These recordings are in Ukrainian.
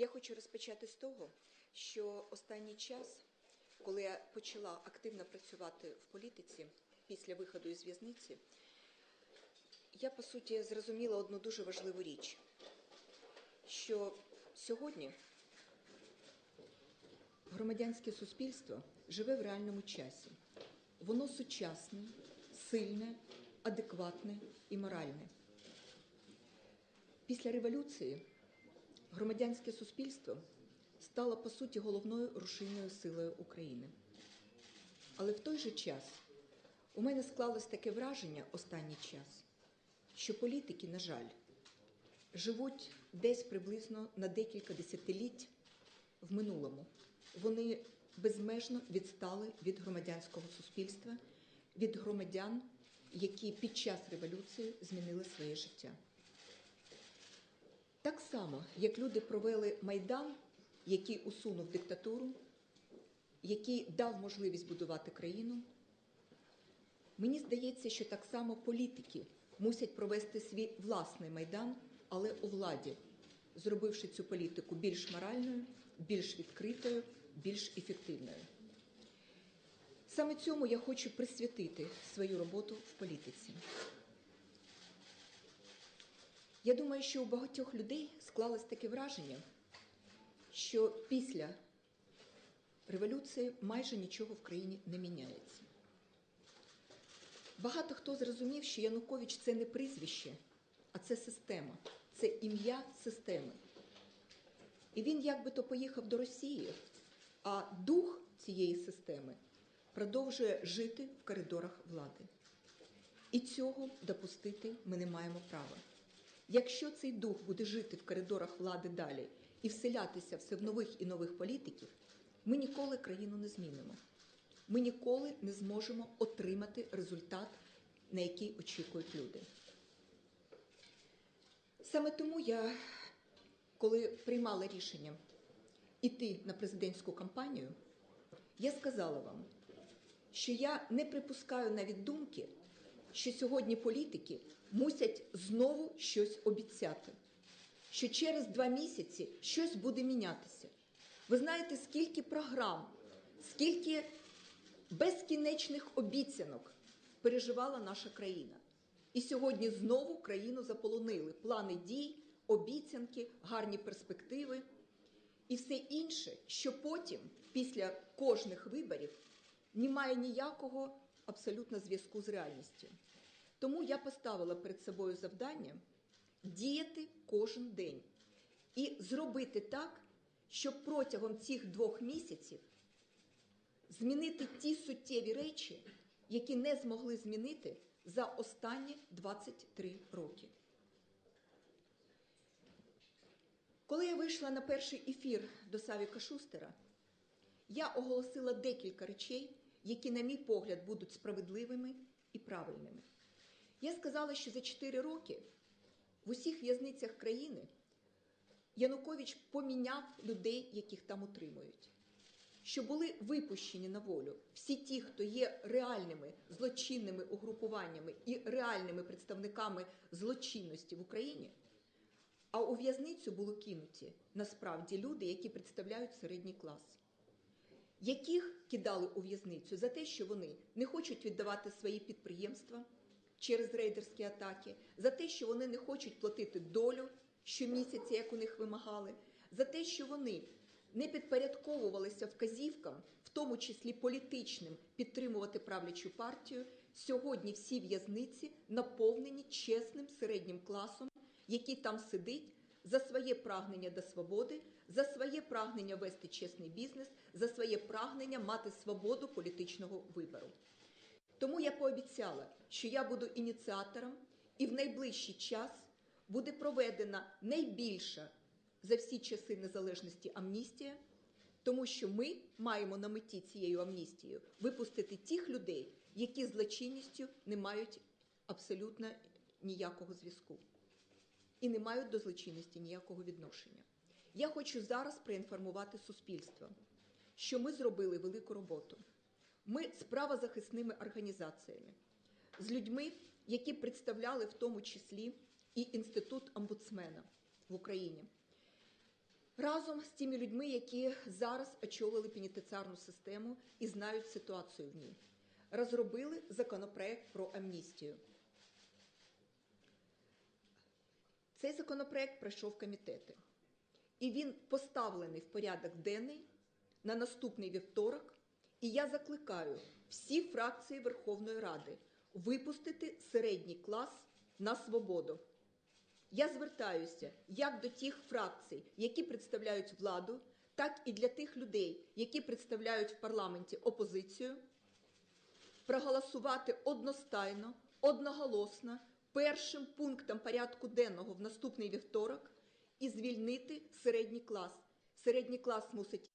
Я хочу розпочати з того, що останній час, коли я почала активно працювати в політиці після виходу із в'язниці, я по суті зрозуміла одну дуже важливу річ, що сьогодні громадянське суспільство живе в реальному часі. Воно сучасне, сильне, адекватне і моральне. Після революції громадянське суспільство стало по суті головною рушійною силою України. Але в той же час у мене склалось таке враження останній час, що політики, на жаль, живуть десь приблизно на декілька десятиліть в минулому. Вони безмежно відстали від громадянського суспільства, від громадян, які під час революції змінили своє життя. Так само, як люди провели майдан, який усунув диктатуру, який дав можливість будувати країну. Мені здається, що так само політики мусять провести свій власний майдан, але у владі, зробивши цю політику більш моральною, більш відкритою, більш ефективною. Саме цьому я хочу присвятити свою роботу в політиці. Я думаю, що у багатьох людей склалось таке враження, що після революції майже нічого в країні не міняється. Багато хто зрозумів, що Янукович це не прізвище, а це система, це ім'я системи. І він якби то поїхав до Росії, а дух цієї системи продовжує жити в коридорах влади. І цього допустити ми не маємо права. Якщо цей дух буде жити в коридорах влади далі і вселятися все в нових і нових політиків, ми ніколи країну не змінимо. Ми ніколи не зможемо отримати результат, на який очікують люди. Саме тому я, коли приймала рішення іти на президентську кампанію, я сказала вам, що я не припускаю навіть думки, що сьогодні політики мусять знову щось обіцяти, що через два місяці щось буде мінятися. Ви знаєте, скільки програм, скільки безкінечних обіцянок переживала наша країна. І сьогодні знову країну заполонили плани дій, обіцянки, гарні перспективи і все інше, що потім, після кожних виборів, не має ніякого абсолютно зв'язку з реальністю. Тому я поставила перед собою завдання діяти кожен день і зробити так, щоб протягом цих двох місяців змінити ті суттєві речі, які не змогли змінити за останні 23 роки. Коли я вийшла на перший ефір до Савіка Шустера, я оголосила декілька речей, які, на мій погляд, будуть справедливими і правильними. Я сказала, що за 4 роки в усіх в'язницях країни Янукович поміняв людей, яких там утримують. Що були випущені на волю всі ті, хто є реальними злочинними угрупуваннями і реальними представниками злочинності в Україні, а у в'язницю були кинуті насправді люди, які представляють середній клас, яких кидали у в'язницю за те, що вони не хочуть віддавати свої підприємства через рейдерські атаки, за те, що вони не хочуть платити долю щомісяця, як у них вимагали, за те, що вони не підпорядковувалися вказівкам, в тому числі політичним, підтримувати правлячу партію. Сьогодні всі в'язниці наповнені чесним середнім класом, який там сидить за своє прагнення до свободи, за своє прагнення вести чесний бізнес, за своє прагнення мати свободу політичного вибору. Тому я пообіцяла, що я буду ініціатором, і в найближчий час буде проведена найбільша за всі часи незалежності амністія, тому що ми маємо на меті цією амністією випустити тих людей, які з злочинністю не мають абсолютно ніякого зв'язку і не мають до злочинності ніякого відношення. Я хочу зараз проінформувати суспільство, що ми зробили велику роботу. Ми з правозахисними організаціями, з людьми, які представляли в тому числі і інститут омбудсмена в Україні. разом з тими людьми, які зараз очолили пенітенціарну систему і знають ситуацію в ній, розробили законопроект про амністію. Цей законопроект пройшов комітети, і він поставлений в порядок денний на наступний вівторок. І я закликаю всі фракції Верховної Ради випустити середній клас на свободу. Я звертаюся як до тих фракцій, які представляють владу, так і для тих людей, які представляють в парламенті опозицію, проголосувати одностайно, одноголосно першим пунктом порядку денного в наступний вівторок і звільнити середній клас. Середній клас мусить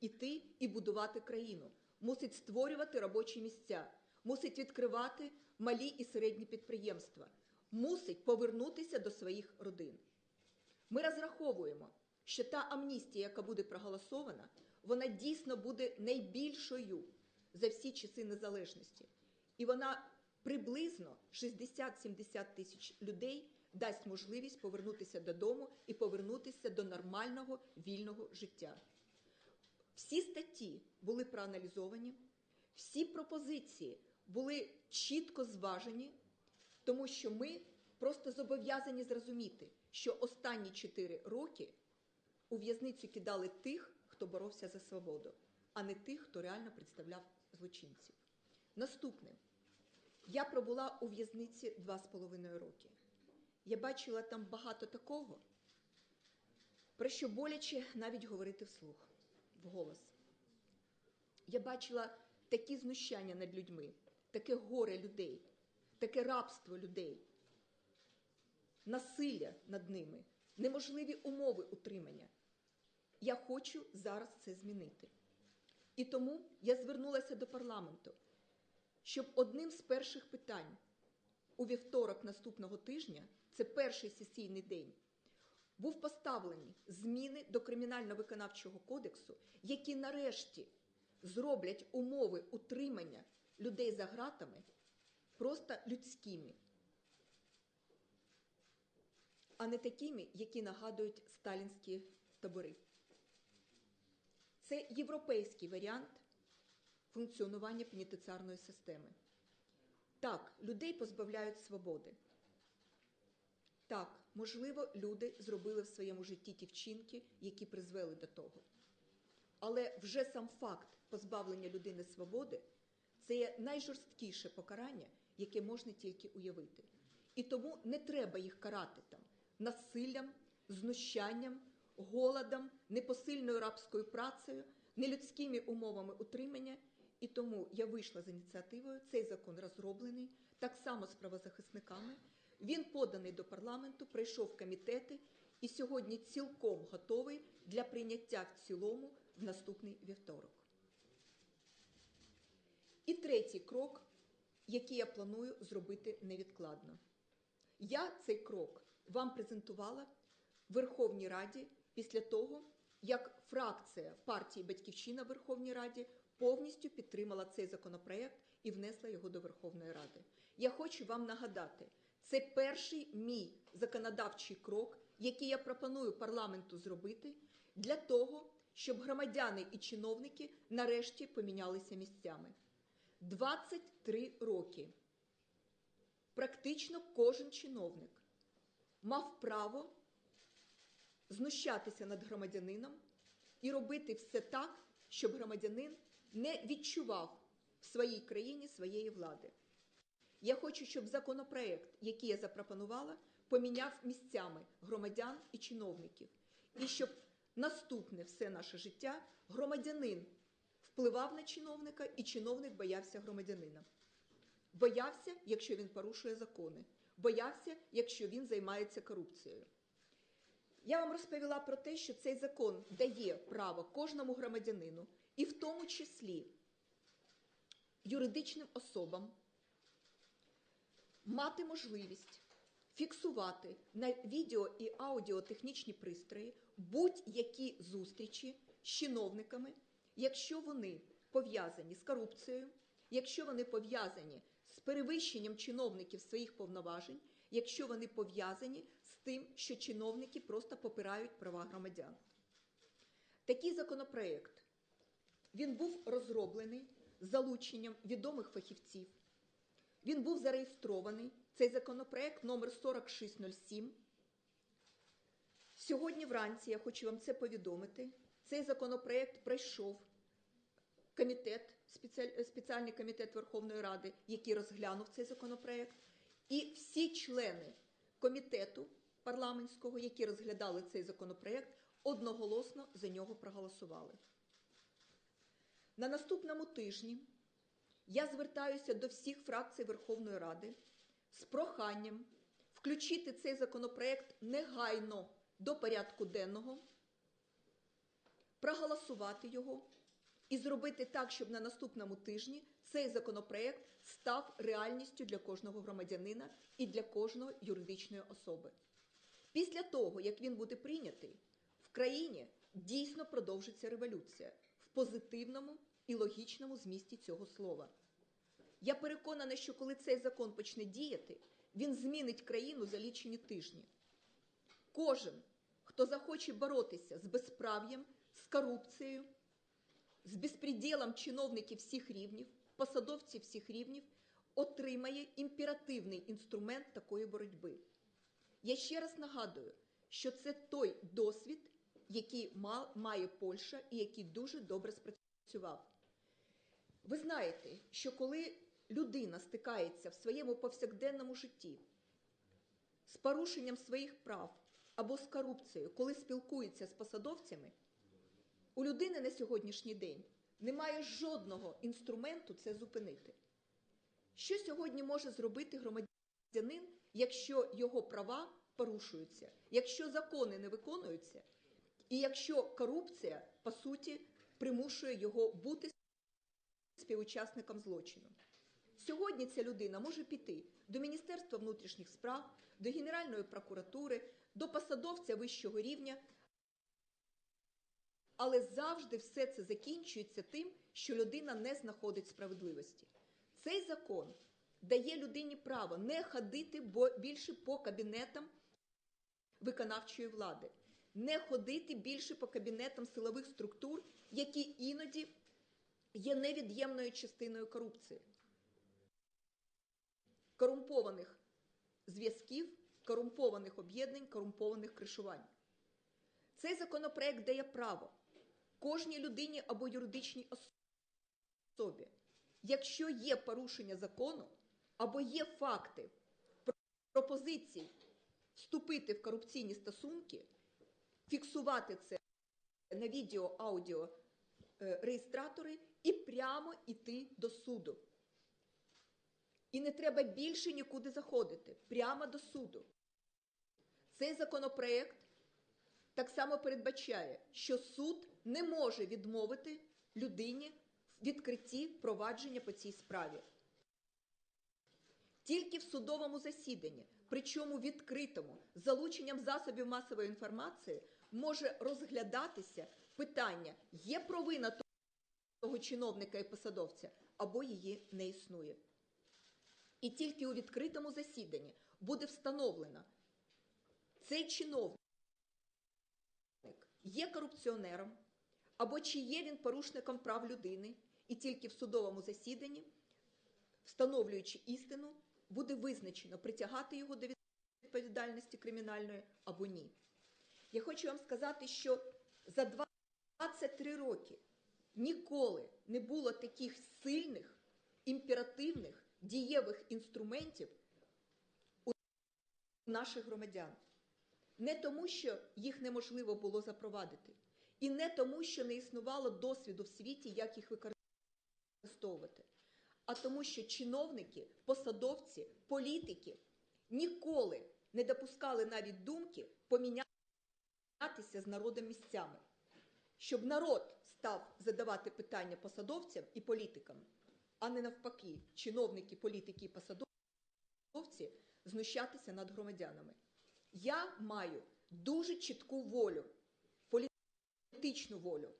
іти і будувати країну, мусить створювати робочі місця, мусить відкривати малі і середні підприємства, мусить повернутися до своїх родин. Ми розраховуємо, що та амністія, яка буде проголосована, вона дійсно буде найбільшою за всі часи незалежності. І вона приблизно 60-70 тисяч людей дасть можливість повернутися додому і повернутися до нормального вільного життя. Всі статті були проаналізовані, всі пропозиції були чітко зважені, тому що ми просто зобов'язані зрозуміти, що останні 4 роки у в'язницю кидали тих, хто боровся за свободу, а не тих, хто реально представляв злочинців. Наступне. Я пробула у в'язниці два з половиною роки. Я бачила там багато такого, про що боляче навіть говорити вслух, вголос. Я бачила такі знущання над людьми, таке горе людей, таке рабство людей, насилля над ними, неможливі умови утримання. Я хочу зараз це змінити. І тому я звернулася до парламенту, щоб одним з перших питань у вівторок наступного тижня, це перший сесійний день, був поставлений зміни до кримінально-виконавчого кодексу, які нарешті зроблять умови утримання людей за ґратами просто людськими, а не такими, які нагадують сталінські табори. Це європейський варіант функціонування пенітенціарної системи. Так, людей позбавляють свободи. Так, можливо, люди зробили в своєму житті ті вчинки, які призвели до того. Але вже сам факт позбавлення людини свободи це є найжорсткіше покарання, яке можна тільки уявити. І тому не треба їх карати там насиллям, знущанням, голодом, непосильною рабською працею, нелюдськими умовами утримання. І тому я вийшла з ініціативою. Цей закон розроблений так само з правозахисниками. Він поданий до парламенту, прийшов комітети і сьогодні цілком готовий для прийняття в цілому в наступний вівторок. І третій крок, який я планую зробити невідкладно. Я цей крок вам презентувала в Верховній Раді після того, як фракція партії Батьківщина в Верховній Раді повністю підтримала цей законопроект і внесла його до Верховної Ради. Я хочу вам нагадати, це перший мій законодавчий крок, який я пропоную парламенту зробити для того, щоб громадяни і чиновники нарешті помінялися місцями. 23 роки. Практично кожен чиновник мав право знущатися над громадянином і робити все так, щоб громадянин не відчував в своїй країні своєї влади. Я хочу, щоб законопроект, який я запропонувала, поміняв місцями громадян і чиновників, і щоб наступне все наше життя громадянин впливав на чиновника, і чиновник боявся громадянина. Боявся, якщо він порушує закони, боявся, якщо він займається корупцією. Я вам розповіла про те, що цей закон дає право кожному громадянину, і в тому числі юридичним особам, мати можливість фіксувати на відео і аудіотехнічні пристрої будь-які зустрічі з чиновниками, якщо вони пов'язані з корупцією, якщо вони пов'язані з перевищенням чиновників своїх повноважень, якщо вони пов'язані з тим, що чиновники просто попирають права громадян. Такий законопроект він був розроблений залученням відомих фахівців. Він був зареєстрований. Цей законопроект номер 4607. Сьогодні вранці я хочу вам це повідомити. Цей законопроект пройшов комітет, спеціальний комітет Верховної Ради, який розглянув цей законопроект, і всі члени комітету парламентського, які розглядали цей законопроект, одноголосно за нього проголосували. На наступному тижні я звертаюся до всіх фракцій Верховної Ради з проханням включити цей законопроект негайно до порядку денного, проголосувати його і зробити так, щоб на наступному тижні цей законопроект став реальністю для кожного громадянина і для кожної юридичної особи. Після того, як він буде прийнятий, в країні дійсно продовжиться революція в позитивному і логічному змісті цього слова. Я переконана, що коли цей закон почне діяти, він змінить країну за лічені тижні. Кожен, хто захоче боротися з безправ'ям, з корупцією, з безпреділом чиновників всіх рівнів, посадовців всіх рівнів, отримає імперативний інструмент такої боротьби. Я ще раз нагадую, що це той досвід, який має Польща і який дуже добре спрацював. Ви знаєте, що коли людина стикається в своєму повсякденному житті з порушенням своїх прав або з корупцією, коли спілкується з посадовцями, у людини на сьогоднішній день немає жодного інструменту це зупинити. Що сьогодні може зробити громадянин, якщо його права порушуються, якщо закони не виконуються, і якщо корупція, по суті, примушує його бути співучасником злочину? Сьогодні ця людина може піти до Міністерства внутрішніх справ, до Генеральної прокуратури, до посадовця вищого рівня, але завжди все це закінчується тим, що людина не знаходить справедливості. Цей закон дає людині право не ходити більше по кабінетам виконавчої влади, не ходити більше по кабінетам силових структур, які іноді є невід'ємною частиною корупції. Корумпованих зв'язків, корумпованих об'єднань, корумпованих кришувань. Цей законопроект дає право кожній людині або юридичній особі, якщо є порушення закону або є факти пропозицій вступити в корупційні стосунки, фіксувати це на відео, аудіо е, реєстратори і прямо йти до суду. І не треба більше нікуди заходити, прямо до суду. Цей законопроект так само передбачає, що суд не може відмовити людині в відкритті провадження по цій справі. Тільки в судовому засіданні, причому відкритому, з залученням засобів масової інформації, може розглядатися питання, є провина того чиновника і посадовця, або її не існує. І тільки у відкритому засіданні буде встановлено, цей чиновник є корупціонером, або чи є він порушником прав людини, і тільки в судовому засіданні, встановлюючи істину, буде визначено притягати його до відповідальності кримінальної або ні. Я хочу вам сказати, що за 23 роки ніколи не було таких сильних, імперативних, дієвих інструментів у наших громадян. Не тому, що їх неможливо було запровадити, і не тому, що не існувало досвіду в світі, як їх використовувати, а тому, що чиновники, посадовці, політики ніколи не допускали навіть думки помінятися з народом місцями, щоб народ став задавати питання посадовцям і політикам, а не навпаки, чиновники, політики і посадовці знущатися над громадянами. Я маю дуже чітку волю, політичну волю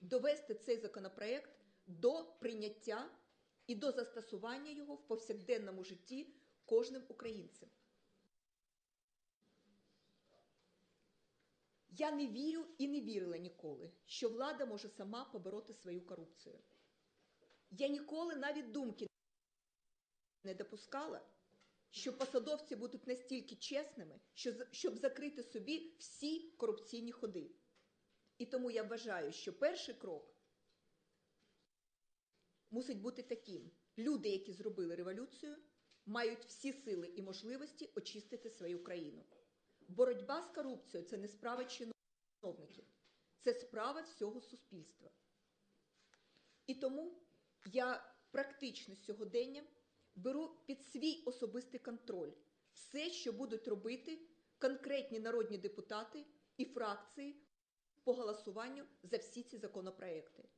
довести цей законопроект до прийняття і до застосування його в повсякденному житті кожним українцем. Я не вірю і не вірила ніколи, що влада може сама побороти свою корупцію. Я ніколи навіть думки не допускала, що посадовці будуть настільки чесними, що щоб закрити собі всі корупційні ходи. І тому я вважаю, що перший крок мусить бути таким: люди, які зробили революцію, мають всі сили і можливості очистити свою країну. Боротьба з корупцією це не справа чиновників, це справа всього суспільства. І тому я практично сьогодення беру під свій особистий контроль все, що будуть робити конкретні народні депутати і фракції по голосуванню за всі ці законопроекти.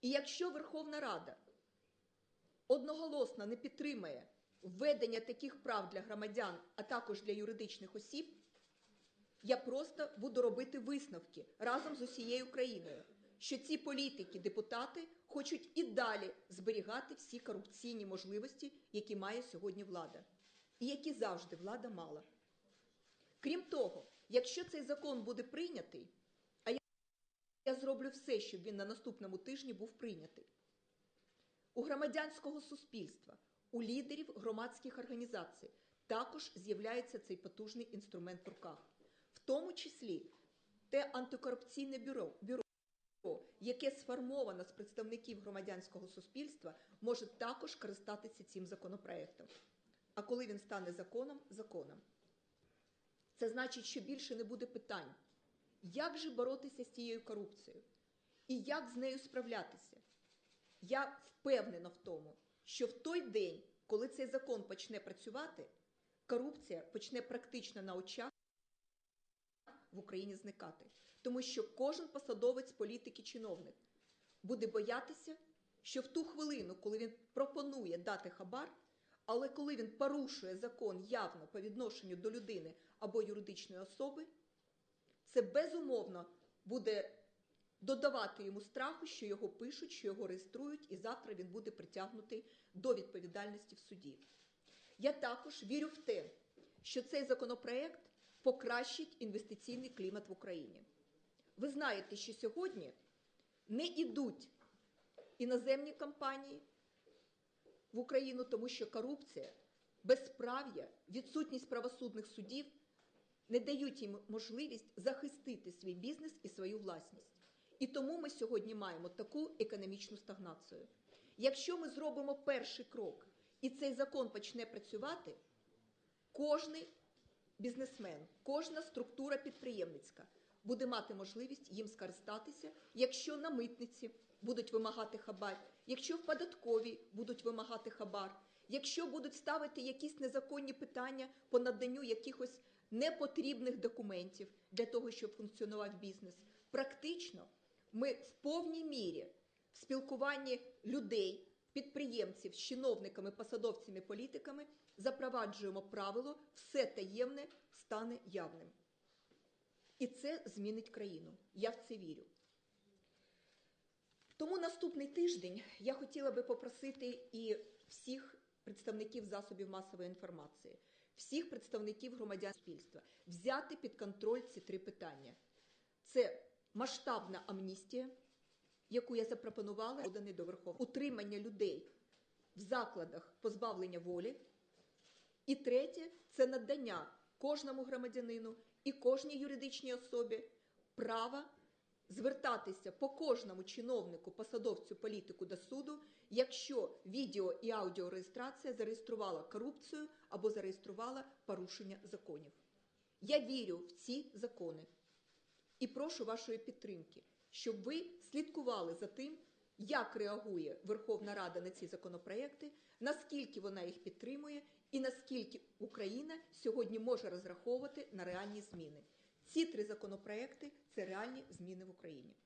І якщо Верховна Рада одноголосно не підтримає введення таких прав для громадян, а також для юридичних осіб, я просто буду робити висновки разом з усією країною, що ці політики, депутати хочуть і далі зберігати всі корупційні можливості, які має сьогодні влада, і які завжди влада мала. Крім того, якщо цей закон буде прийнятий, а я, зроблю все, щоб він на наступному тижні був прийнятий, у громадянського суспільства, у лідерів громадських організацій також з'являється цей потужний інструмент в руках, в тому числі те антикорупційне бюро, бюро яке сформовано з представників громадянського суспільства, може також користатися цим законопроектом. А коли він стане законом, законом. Це значить, що більше не буде питань, як же боротися з цією корупцією і як з нею справлятися. Я впевнена в тому, що в той день, коли цей закон почне працювати, корупція почне практично на очах в Україні зникати. Тому що кожен посадовець політики, чиновник буде боятися, що в ту хвилину, коли він пропонує дати хабар, але коли він порушує закон явно по відношенню до людини або юридичної особи, це безумовно буде додавати йому страху, що його пишуть, що його реєструють, і завтра він буде притягнутий до відповідальності в суді. Я також вірю в те, що цей законопроект покращить інвестиційний клімат в Україні. Ви знаєте, що сьогодні не йдуть іноземні компанії в Україну, тому що корупція, безправ'я, відсутність правосудних судів не дають їм можливість захистити свій бізнес і свою власність. І тому ми сьогодні маємо таку економічну стагнацію. Якщо ми зробимо перший крок і цей закон почне працювати, кожний бізнесмен, кожна структура підприємницька буде мати можливість їм скористатися, якщо на митниці будуть вимагати хабар, якщо в податковій будуть вимагати хабар, якщо будуть ставити якісь незаконні питання по наданню якихось непотрібних документів для того, щоб функціонував бізнес. Практично ми в повній мірі в спілкуванні людей, підприємців з чиновниками, посадовцями, політиками запроваджуємо правило все таємне стане явним. І це змінить країну. Я в це вірю. Тому наступний тиждень я хотіла би попросити і всіх представників засобів масової інформації, всіх представників громадян суспільства взяти під контроль ці три питання: це масштабна амністія, яку я запропонувала, поданий до Верховної, утримання людей в закладах позбавлення волі. І третє це надання кожному громадянину і кожній юридичній особі права звертатися по кожному чиновнику, посадовцю, політику до суду, якщо відео і аудіореєстрація зареєструвала корупцію або зареєструвала порушення законів. Я вірю в ці закони і прошу вашої підтримки, щоб ви слідкували за тим, як реагує Верховна Рада на ці законопроекти, наскільки вона їх підтримує, і наскільки Україна сьогодні може розраховувати на реальні зміни. Ці три законопроекти це реальні зміни в Україні.